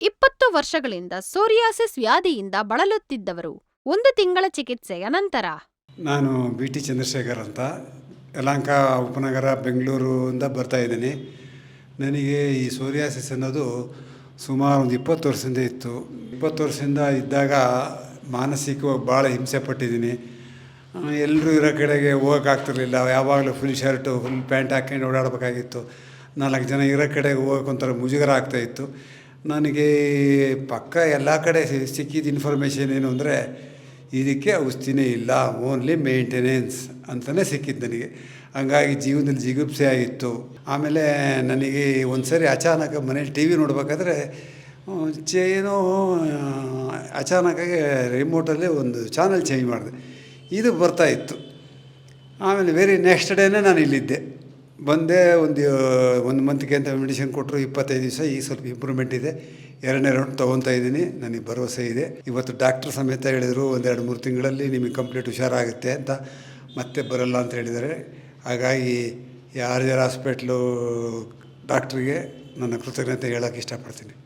ಇಪ್ಪತ್ತು ವರ್ಷಗಳಿಂದ ಸೋರಿಯಾಸಿಸ್ ವ್ಯಾಧಿಯಿಂದ ಬಳಲುತ್ತಿದ್ದವರು ಒಂದು ತಿಂಗಳ ಚಿಕಿತ್ಸೆಯ ನಂತರ. ನಾನು ಬಿ ಟಿ ಚಂದ್ರಶೇಖರ್ ಅಂತ. ಯಲಹಂಕ ಉಪನಗರ ಬೆಂಗಳೂರಿಂದ ಬರ್ತಾ ಇದ್ದೀನಿ. ನನಗೆ ಈ ಸೋರಿಯಾಸಿಸ್ ಅನ್ನೋದು ಸುಮಾರು ಒಂದು ಇಪ್ಪತ್ತು ವರ್ಷದಿಂದ ಇತ್ತು. ಇಪ್ಪತ್ತು ವರ್ಷದಿಂದ ಇದ್ದಾಗ ಮಾನಸಿಕವಾಗಿ ಭಾಳ ಹಿಂಸೆ ಪಟ್ಟಿದ್ದೀನಿ. ಎಲ್ಲರೂ ಇರೋ ಕಡೆಗೆ ಹೋಗೋಕ್ಕಾಗ್ತಿರ್ಲಿಲ್ಲ ಯಾವಾಗಲೂ ಫುಲ್ ಶರ್ಟು ಫುಲ್ ಪ್ಯಾಂಟ್ ಹಾಕ್ಕೊಂಡು ಓಡಾಡಬೇಕಾಗಿತ್ತು. ನಾಲ್ಕು ಜನ ಇರೋ ಕಡೆಗೆ ಹೋಗೋಕ್ಕೊಂಥರ ಮುಜುಗರ ಆಗ್ತಾಯಿತ್ತು ನನಗೆ ಪಕ್ಕ ಎಲ್ಲ ಕಡೆ ಸಿಕ್ಕಿದ ಇನ್ಫಾರ್ಮೇಷನ್ ಏನು ಅಂದರೆ, ಇದಕ್ಕೆ ಔಷಧಿನೇ ಇಲ್ಲ ಓನ್ಲಿ ಮೇಂಟೆನೆನ್ಸ್ ಅಂತಲೇ ಸಿಕ್ಕಿದ್ದು ನನಗೆ. ಹಂಗಾಗಿ ಜೀವನದಲ್ಲಿ ಜಿಗುಪ್ಸೆ ಆಗಿತ್ತು. ಆಮೇಲೆ ನನಗೆ ಒಂದು ಸರಿ ಅಚಾನಕ ಮನೇಲಿ ಟಿ ವಿ ನೋಡಬೇಕಾದ್ರೆ ಏನೋ ಅಚಾನಕಾಗಿ ರಿಮೋಟಲ್ಲಿ ಒಂದು ಚಾನಲ್ ಚೇಂಜ್ ಮಾಡಿದೆ. ಇದು ಬರ್ತಾ ಇತ್ತು. ಆಮೇಲೆ ವೆರಿ ನೆಕ್ಸ್ಟ್ ಡೇನೇ ನಾನು ಇಲ್ಲಿದ್ದೆ ಬಂದೆ ಒಂದು ಒಂದು ಮಂತ್ಗೆ ಅಂತ ಮೆಡಿಸಿನ್ ಕೊಟ್ಟರು ಇಪ್ಪತ್ತೈದು ದಿವಸ, ಈಗ ಸ್ವಲ್ಪ ಇಂಪ್ರೂವ್ಮೆಂಟ್ ಇದೆ. ಎರಡನೇ ರೌಂಡ್ ತೊಗೊತಾ ಇದ್ದೀನಿ. ನನಗೆ ಭರವಸೆ ಇದೆ. ಇವತ್ತು ಡಾಕ್ಟ್ರ್ ಸಮೇತ ಹೇಳಿದರು, ಒಂದೆರಡು ಮೂರು ತಿಂಗಳಲ್ಲಿ ನಿಮಗೆ ಕಂಪ್ಲೀಟ್ ಹುಷಾರಾಗುತ್ತೆ ಅಂತ ಮತ್ತೆ ಬರಲ್ಲ ಅಂತ ಹೇಳಿದ್ದಾರೆ. ಹಾಗಾಗಿ ಯಾರ್ಯಾರು ಯಾರು ಹಾಸ್ಪಿಟ್ಲು ಡಾಕ್ಟ್ರಿಗೆ ನನ್ನ ಕೃತಜ್ಞತೆ ಹೇಳೋಕ್ಕೆ ಇಷ್ಟಪಡ್ತೀನಿ.